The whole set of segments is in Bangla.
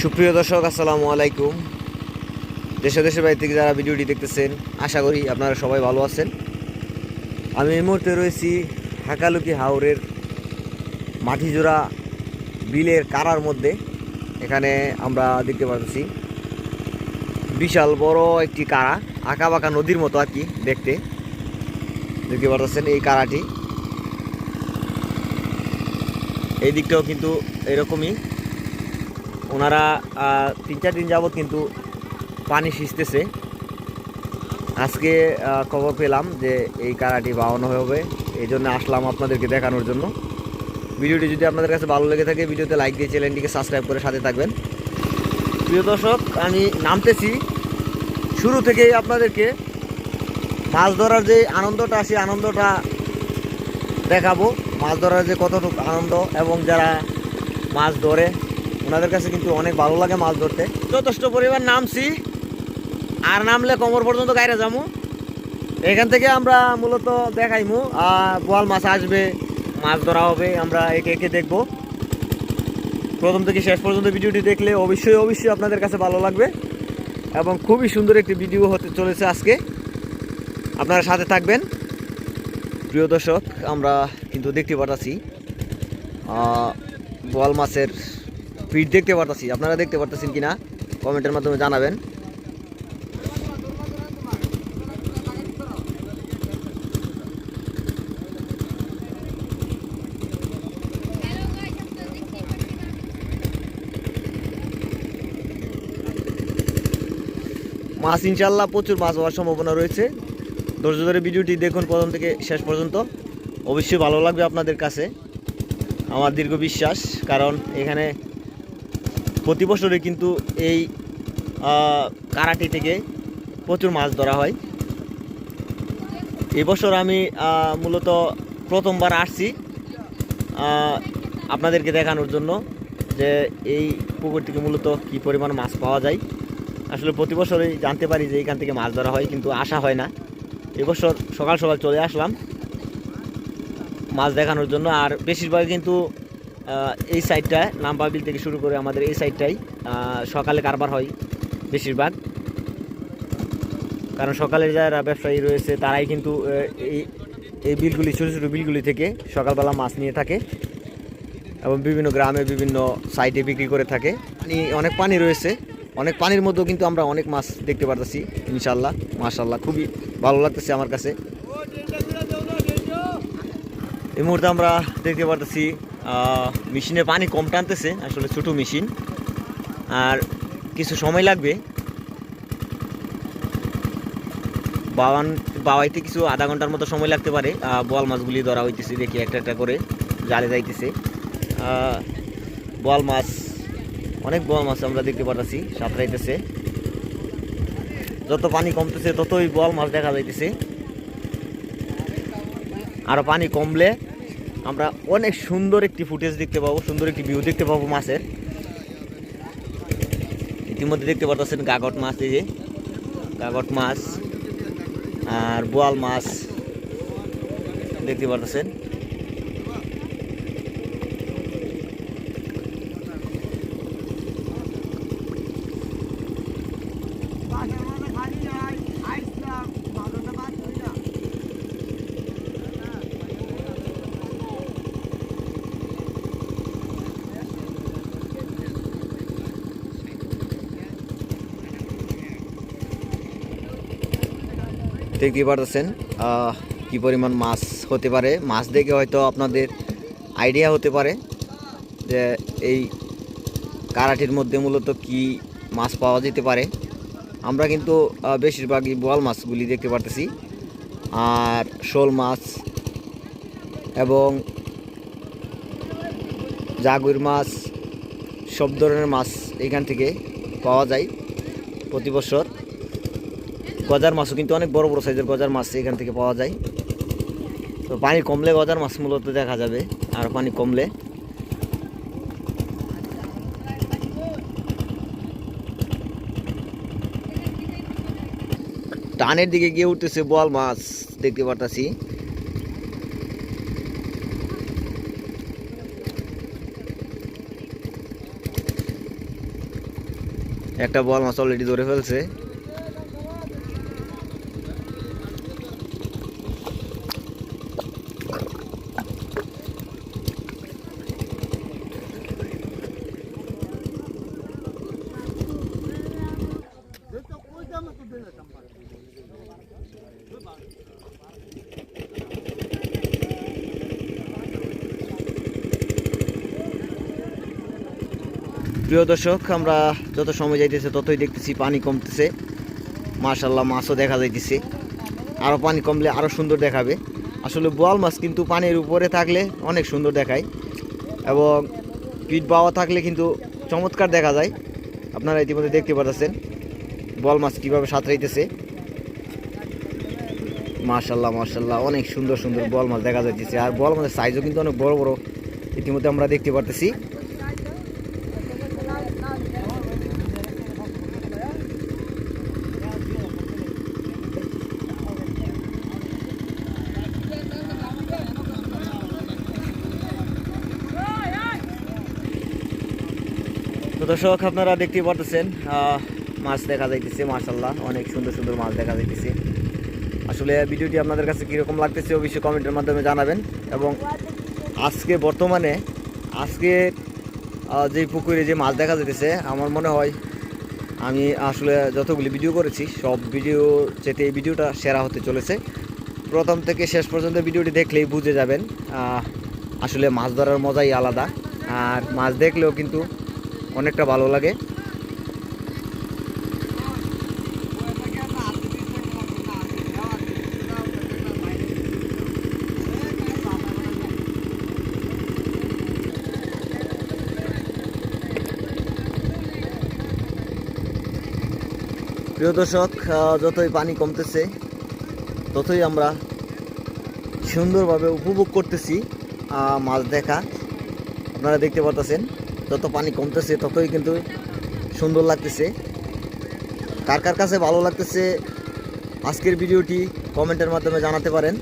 সুপ্রিয় দর্শক, আসসালামু আলাইকুম। দেশে দেশের বাড়ি থেকে যারা ভিডিওটি দেখতেছেন, আশা করি আপনারা সবাই ভালো আছেন। আমি এই মুহূর্তে রয়েছি হাকালুকি হাওরের মাটিজোড়া বিলের কারার মধ্যে। এখানে আমরা দেখতে পাচ্ছি বিশাল বড় একটি কারা আঁকা বাঁকা নদীর মতো আর কি দেখতে। দেখতে পাচ্ছেন এই কারাটি। এই দিকটাও কিন্তু এরকমই। ওনারা তিন চার দিন যাবৎ কিন্তু পানি সিঁচতেছে। আজকে খবর পেলাম যে এই কারাটি বাওয়ানো হবে। এই জন্য আসলাম আপনাদেরকে দেখানোর জন্য। ভিডিওটি যদি আপনাদের কাছে ভালো লেগে থাকে, ভিডিওতে লাইক দিয়ে চ্যানেলটিকে সাবস্ক্রাইব করে সাথে থাকবেন। প্রিয় দর্শক, আমি নামতেছি। শুরু থেকেই আপনাদেরকে মাছ ধরার যে আনন্দটা, সেই আনন্দটা দেখাবো। মাছ ধরার যে কতটুকু আনন্দ এবং যারা মাছ ধরে, ওনাদের কাছে কিন্তু অনেক ভালো লাগে মাছ ধরতে। যথেষ্ট পরিমাণ নামছি। আর নামলে কোমর পর্যন্ত গাইরে যাব এখান থেকে আমরা মূলত দেখাইমু বোয়াল মাছ আসবে, মাছ ধরা হবে, আমরা একে একে দেখব। প্রথম থেকে শেষ পর্যন্ত ভিডিওটি দেখলে অবশ্যই অবশ্যই আপনাদের কাছে ভালো লাগবে। এবং খুবই সুন্দর একটি ভিডিও হতে চলেছে আজকে। আপনারা সাথে থাকবেন। প্রিয় দর্শক, আমরা কিন্তু দেখতে পারতাছি বোয়াল মাছের ফিট দেখতে পারতাছি। আপনারা দেখতে পারতেছেন কিনা? কমেন্টের মাধ্যমে জানাবেন। মাছ ইনশাল্লাহ প্রচুর মাছ হওয়ার সম্ভাবনা রয়েছে। ধৈর্য ধরে ভিডিওটি দেখুন প্রথম থেকে শেষ পর্যন্ত। অবশ্যই ভালো লাগবে আপনাদের কাছে আমার দীর্ঘ বিশ্বাস, কারণ এখানে প্রতি বছরে কিন্তু এই কারাটি থেকে প্রচুর মাছ ধরা হয়। এবছর আমি মূলত প্রথমবার আসছি আপনাদেরকে দেখানোর জন্য যে এই পুকুর থেকে মূলত কী পরিমাণ মাছ পাওয়া যায়। আসলে প্রতি বছরই জানতে পারি যে এখান থেকে মাছ ধরা হয়, কিন্তু আসা হয় না। এবছর সকাল সকাল চলে আসলাম মাছ দেখানোর জন্য। আর বেশিরভাগ কিন্তু এই সাইডটায় নাম্বাবিল থেকে শুরু করে আমাদের এই সাইডটাই সকালে কারবার হয় বেশিরভাগ। কারণ সকালে যারা ব্যবসায়ী রয়েছে, তারাই কিন্তু এই এই বিলগুলি, ছোটো ছোটো বিলগুলি থেকে সকালবেলা মাছ নিয়ে থাকে এবং বিভিন্ন গ্রামে বিভিন্ন সাইডে বিক্রি করে থাকে। পানি, অনেক পানি রয়েছে। অনেক পানির মধ্যেও কিন্তু আমরা অনেক মাছ দেখতে পারতেছি ইনশাল্লাহ মাশাল্লাহ খুবই ভালো লাগতেছে আমার কাছে। এই মুহূর্তে আমরা দেখতে পারতেছি মেশিনে পানি কম টানতেছে, আসলে ছোটো মেশিন। আর কিছু সময় লাগবে। বাওয়ান বাওয়াইতে কিছু আধা ঘণ্টার মতো সময় লাগতে পারে। বোয়াল মাছগুলি ধরা হইতেছে, দেখি একটা একটা করে জালে যাইতেছে। বোয়াল মাছ অনেক বোয়াল মাছ আমরা দেখতে পারতেছি সাঁতরাইতেছে যত পানি কমতেছে, ততই বোয়াল মাছ দেখা যাইতেছে। আরও পানি কমলে আমরা অনেক সুন্দর একটি ফুটেজ দেখতে পাবো, সুন্দর একটি ভিউ দেখতে পাবো মাছের। ইতিমধ্যে দেখতে পারতেছেন গাগট মাছ, এই যে। গাগট মাছ আর বোয়াল মাছ। দেখতে পারতেছেন। দেখতে পারতেছেন? কি পরিমাণ মাছ হতে পারে? মাছ দেখে হয়তো আপনাদের আইডিয়া হতে পারে যে এই কারাটির মধ্যে মূলত কি মাছ পাওয়া যেতে পারে। আমরা কিন্তু বেশিরভাগই বোয়াল মাছগুলি দেখতে পারতেছি। আর শোল মাছ এবং জাগুর মাছ, সব ধরনের মাছ এখান থেকে পাওয়া যায় প্রতি বছর। গজার মাছও কিন্তু অনেক বড় বড় সাইজের গজার মাছ এখান থেকে পাওয়া যায়। তো পানি কমলে গজার মাছ মূলত দেখা যাবে, আর পানি কমলে। টানের দিকে গিয়ে উঠতেছে বল মাছ, দেখতে পারতাছি। একটা বল মাছ অলরেডি ধরে ফেলছে। প্রিয় দর্শক, আমরা যত সময় যাইতেছে, ততই দেখতেছি পানি কমতেছে। মাশাল্লাহ মাছও দেখা যাইতেছে। আরও পানি কমলে আরও সুন্দর দেখাবে। আসলে বোয়াল মাছ কিন্তু পানির উপরে থাকলে অনেক সুন্দর দেখায়। এবং পিঠ বাওয়া থাকলে কিন্তু চমৎকার দেখা যায়। আপনারা ইতিমধ্যে দেখতে পাচ্ছেন বল মাছ কীভাবে সাঁতরাইতেছে। মাশাল্লাহ মাশাল্লাহ অনেক সুন্দর সুন্দর বল মাছ দেখা যাইতেছে। আর বল মাছের সাইজও কিন্তু অনেক বড় বড়। ইতিমধ্যে আমরা দেখতে পারতেছি। দর্শক, আপনারা দেখতেই পারতেছেন মাছ দেখা যাইতেছে মাশাল্লাহ অনেক সুন্দর সুন্দর মাছ দেখা যাইতেছে। আসলে ভিডিওটি আপনাদের কাছে কীরকম লাগতেছে অবশ্যই কমেন্টের মাধ্যমে জানাবেন এবং আজকে বর্তমানে, আজকে যে পুকুরে যে মাছ দেখা যাইতেছে, আমার মনে হয় আমি আসলে যতগুলি ভিডিও করেছি, সব ভিডিও যেতে এই ভিডিওটা সেরা হতে চলেছে। প্রথম থেকে শেষ পর্যন্ত ভিডিওটি দেখলেই বুঝে যাবেন আসলে মাছ ধরার মজাই আলাদা। আর মাছ দেখলেও কিন্তু অনেকটা ভালো লাগে। প্রিয় দর্শক যতই পানি কমতেছে, ততই আমরা সুন্দরভাবে উপভোগ করতেছি মাছ দেখা। আপনারা দেখতে পারতেছেন। যত পানি কমতেছে, ততই কিন্তু সুন্দর লাগতেছে। কার কার কাছে ভালো লাগতেছে, আজকের ভিডিওটি কমেন্টের মাধ্যমে জানাতে পারেন।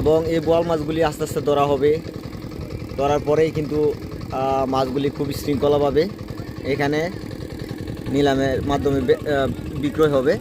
এবং এই বোয়াল মাছগুলি আস্তে আস্তে ধরা হবে। ধরার পরেই কিন্তু মাছগুলি খুব শৃঙ্খলাভাবে এখানে নিলামের মাধ্যমে বিক্রয় হবে।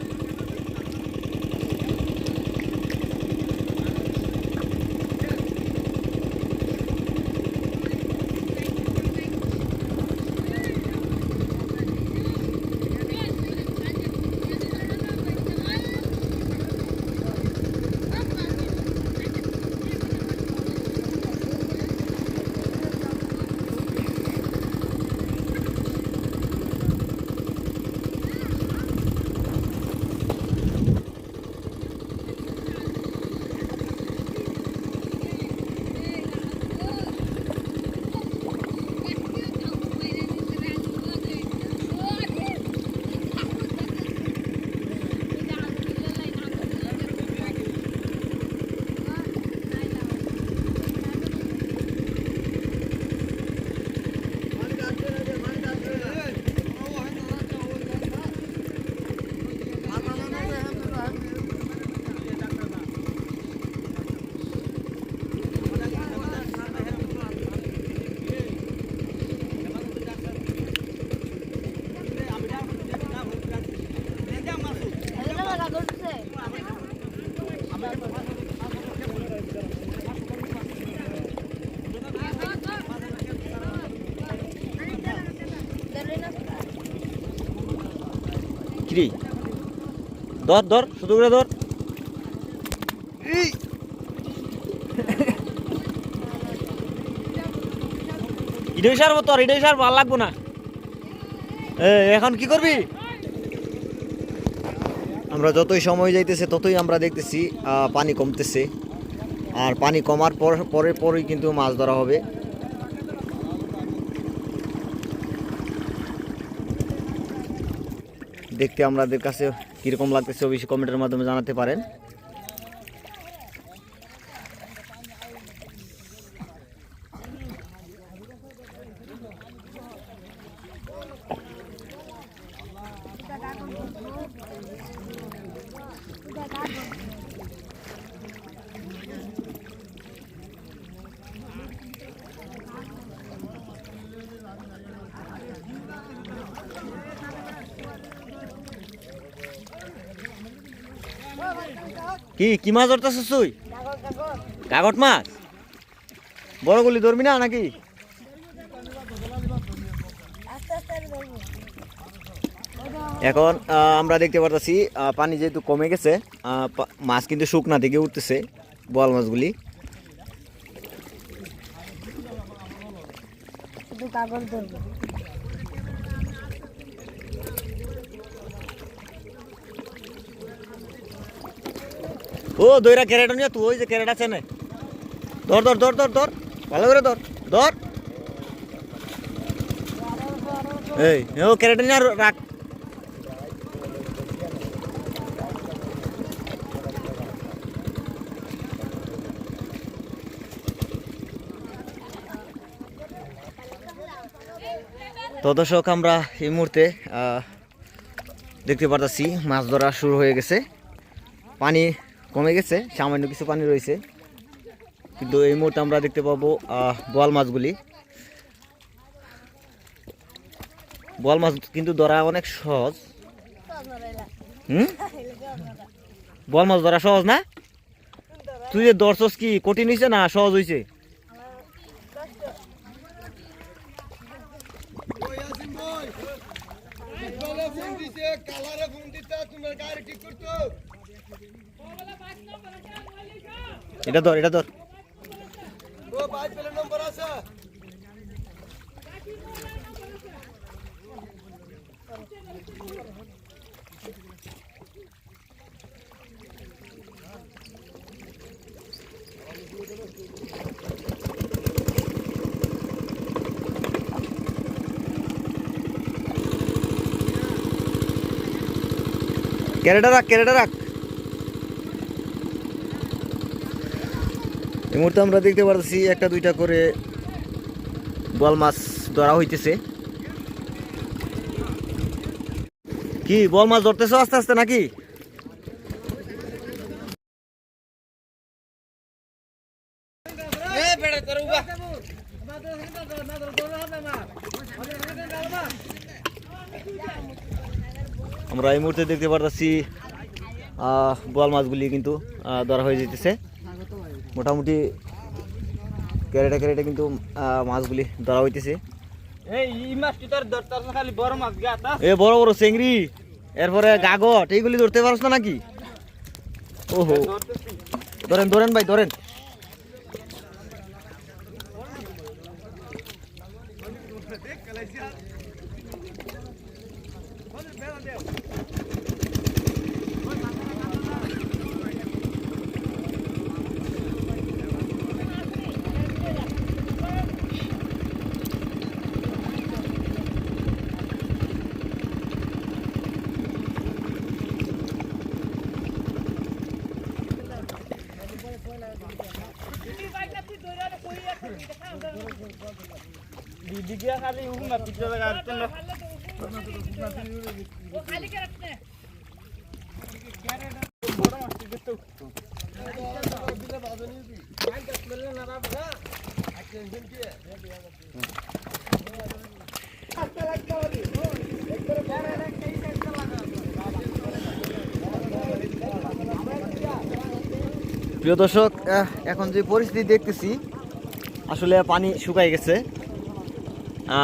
কিরি? ধর ধর শুধু করে ধর। সারবো তোর এটাই সার ভালো লাগবো না। এখন কি করবি? আমরা যতই সময় যাইতেছে, ততই আমরা দেখতেছি পানি কমতেছে। আর পানি কমার পর পরে পরই কিন্তু মাছ ধরা হবে। দেখতে আমাদের কাছে কীরকম লাগতেছে, অবশ্যই কমেন্টের মাধ্যমে জানাতে পারেন। কি কি মাছ ধরতেছিস তুই? কাগট মাছ? বড় গুলি ধরবি না নাকি? এখন আহ, আমরা দেখতে পারতেছি পানি যেহেতু কমে গেছে মাছ কিন্তু শুকনা থেকে উঠতেছে বল মাছগুলি। ও দইরা ক্যারেটা নিয়ে তুই ওই যে ক্যারেট আছে না? ধর ধর ধর ধর ধর ভালো করে ধর ধর। এই ও ক্যারেটা নিয়ে রাখ। তো দর্শক, আমরা এই মুহূর্তে দেখতে পারতাছি মাছ ধরা শুরু হয়ে গেছে। পানি কমে গেছে, সামান্য কিছু পানি রয়েছে। কিন্তু এই মুহূর্তে আমরা দেখতে পাবো বোয়াল মাছগুলি। বোয়াল মাছ কিন্তু ধরা অনেক সহজ। হুম? বোয়াল মাছ ধরা সহজ না? তুই যে ধরছস কি, কঠিন হয়েছে না সহজ হয়েছে এটা ধর এটা ধর। ক্যারেটা রাখ ক্যারেটা রাখ। এই মুহূর্তে আমরা দেখতে পারতেছি একটা দুইটা করে বল মাছ ধরা হইতেছে। কি বল মাছ ধরতেছো আস্তে আস্তে নাকি? আমরা এই মুহূর্তে দেখতে পারতেছি আহ, বোয়াল মাছগুলি কিন্তু আহ, ধরা হয়ে যেতেছে মোটামুটি ক্যারেটে ক্যারেটে কিন্তু মাছগুলি ধরা হইতেছে। এ বড় বড় চেংড়ি এরপরে গাগট এইগুলি ধরতে পারছ না নাকি? ওহো। ধরেন ধরেন ভাই ধরেন। দিদিকে খালি হুকুম না পিছনে লাগা তো না বড় মাছটি দেখতে প্রিয় দর্শক এখন যে পরিস্থিতি দেখতেছি আসলে পানি শুকাই গেছে।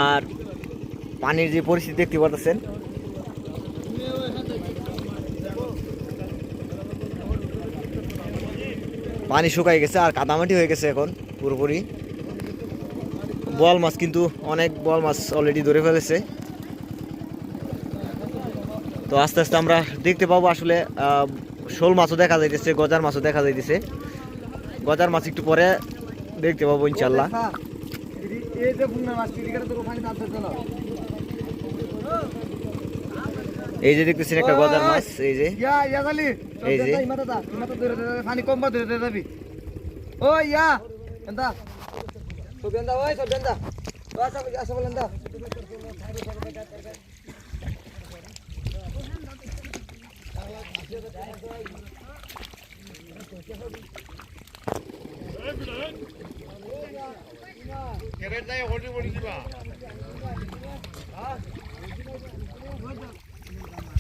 আর পানির যে পরিস্থিতি দেখতে পাচ্ছেন পানি শুকাই গেছে আর কাদামাটি হয়ে গেছে এখন, পুরোপুরি। বল মাছ কিন্তু অনেক বল মাছ অলরেডি ধরে ফেলেছে। তো আস্তে আস্তে আমরা দেখতে পাবো আসলে শোল মাছও দেখা যাইতেছে, গজার মাছও দেখা যাইতেছে। গজার মাছ একটু পরে দেখতে পাবো ইনশাল্লাহ এই যে দেখতেছেন একটা গজার মাছ এই যে। এই যে। পানি কম ধরে যাবি। ও ইয়া। এন্দা সব এন্দা ওই সব এন্দা ও সব আসা বলেন দা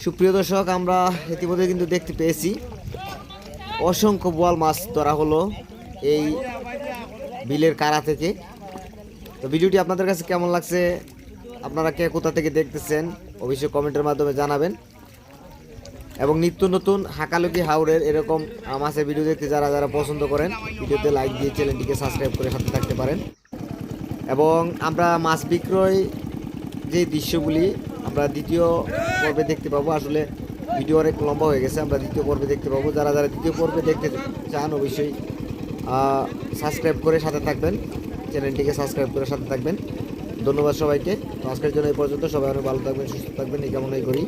সুপ্রিয় দর্শক, আমরা ইতিমধ্যে কিন্তু দেখতে পেয়েছি অসংখ্য বোয়াল মাছ ধরা হলো এই বিলের কারা থেকে। তো ভিডিওটি আপনাদের কাছে কেমন লাগছে? আপনারা কে কোথা থেকে দেখতেছেন? অবশ্যই কমেন্টের মাধ্যমে জানাবেন। এবং নিত্য নতুন হাকালুকি হাওড়ের এরকম মাছের ভিডিও দেখতে যারা যারা পছন্দ করেন, ভিডিওতে লাইক দিয়ে চ্যানেলটিকে সাবস্ক্রাইব করে সাথে থাকতে পারেন। এবং আমরা মাছ বিক্রয় যে দৃশ্যগুলি আমরা দ্বিতীয় পর্বে দেখতে পাবো, আসলে ভিডিও অনেক লম্বা হয়ে গেছে, আমরা দ্বিতীয় পর্বে দেখতে পাবো। যারা যারা দ্বিতীয় পর্বে দেখতে চান, অবশ্যই সাবস্ক্রাইব করে সাথে থাকবেন চ্যানেলটিকে সাবস্ক্রাইব করে সাথে থাকবেন। ধন্যবাদ সবাইকে। আজকের জন্য এই পর্যন্ত। সবাই অনেক ভালো থাকবেন, সুস্থ থাকবেন, এই কামনাই করি।